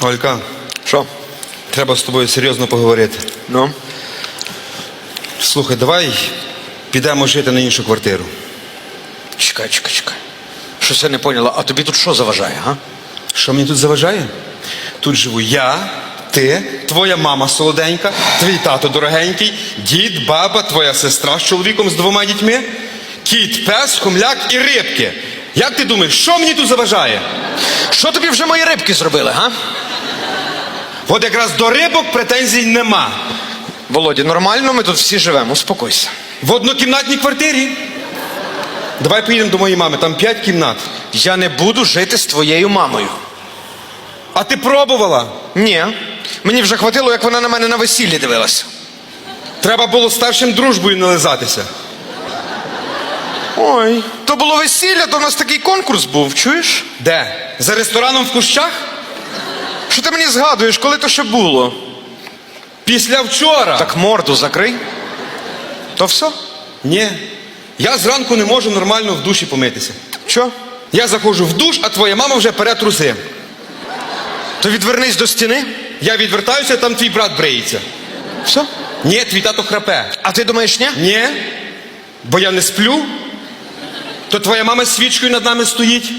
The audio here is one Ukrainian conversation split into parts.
Олька, Що? треба з тобою серйозно поговорити. Ну? Слухай, давай підемо жити на іншу квартиру. Чекай, чекай, чекай. Щось я не поняла, а тобі тут що заважає, га? Що мені тут заважає? Тут живу я, ти, твоя мама солоденька, твій тато дорогенький, дід, баба, твоя сестра з чоловіком з двома дітьми, кіт, пес, хомляк і рибки. Як ти думаєш, що мені тут заважає? Що тобі вже мої рибки зробили, га? От якраз до рибок претензій нема. Володя, нормально ми тут всі живемо, успокойся. В однокімнатній квартирі. Давай поїдемо до моєї мами, там п'ять кімнат. Я не буду жити з твоєю мамою. А ти пробувала? Ні. Мені вже хватило, як вона на мене на весіллі дивилася. Треба було старшим дружбою нализатися. Ой, то було весілля, то в нас такий конкурс був, чуєш? Де? За рестораном в кущах? Що ти мені згадуєш, коли то ще було? Після вчора. Так морду закрий. То все? Ні. Я зранку не можу нормально в душі помитися. Що? Я заходжу в душ, а твоя мама вже пере труси. То відвернись до стіни. Я відвертаюся, там твій брат бриється. Все? Ні, твій тато храпе. А ти думаєш, ні? Ні. Бо я не сплю. То твоя мама з свічкою над нами стоїть.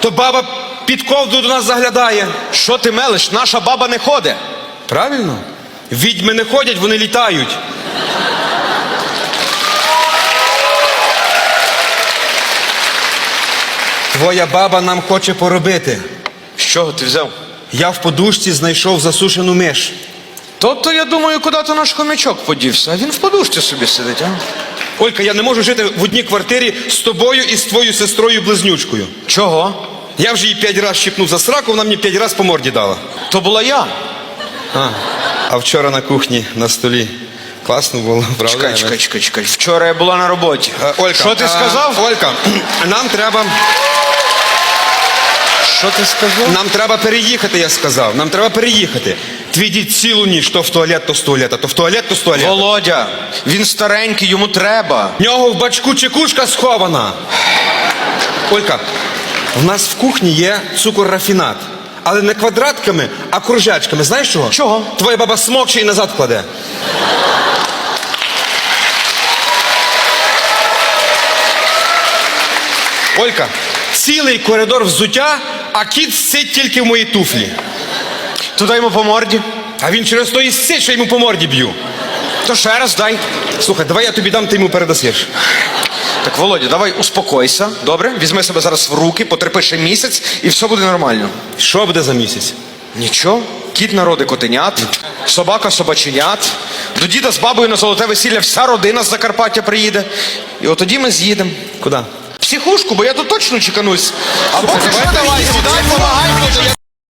То баба під ковдру до нас заглядає. Що ти мелиш? Наша баба не ходить. Правильно? Відьми не ходять, вони літають. Твоя баба нам хоче поробити. Чого ти взяв? Я в подушці знайшов засушену миш. То-то я думаю, куди то наш хомячок подівся, а він в подушці собі сидить, а? Олька, я не можу жити в одній квартирі з тобою і з твоєю сестрою близнючкою. Чого? Я вже її п'ять разів щипнув за сраку, вона мені п'ять разів по морді дала. То була я. А, а вчора на кухні на столі. Класно було, правда? Чекай, чекай, чекай, чекай. Вчора я була на роботі. Е, Олька, Що ти сказав? Олька, нам треба, Що ти сказав? нам треба переїхати, я сказав. Нам треба переїхати. Твій дід цілу ніч, то в туалет, то з туалета, то в туалет, то з туалета. Володя, він старенький, йому треба. В нього в бачку чекушка схована. Олька, в нас в кухні є цукор рафінат. Але не квадратками, а кружечками. Знаєш чого? Чого? Твоя баба смокче і назад кладе. Олька, цілий коридор взуття, а кіт сить тільки в моїй туфлі. То дай йому по морді. А він через то і сить, що йому по морді б'ю. То ще раз дай. Слухай, давай я тобі дам, ти йому передасиш. Так, Володя, давай успокойся. Добре? Візьми себе зараз в руки, потерпи ще місяць, і все буде нормально. Що буде за місяць? Нічого, кіт народи котенят, собака собаченят. До діда з бабою на золоте весілля вся родина з Закарпаття приїде. І от тоді ми з'їдемо. Куди? В Психушку, бо я тут точно чеканусь. Або Слухай, пішли, давай сідай, помагай.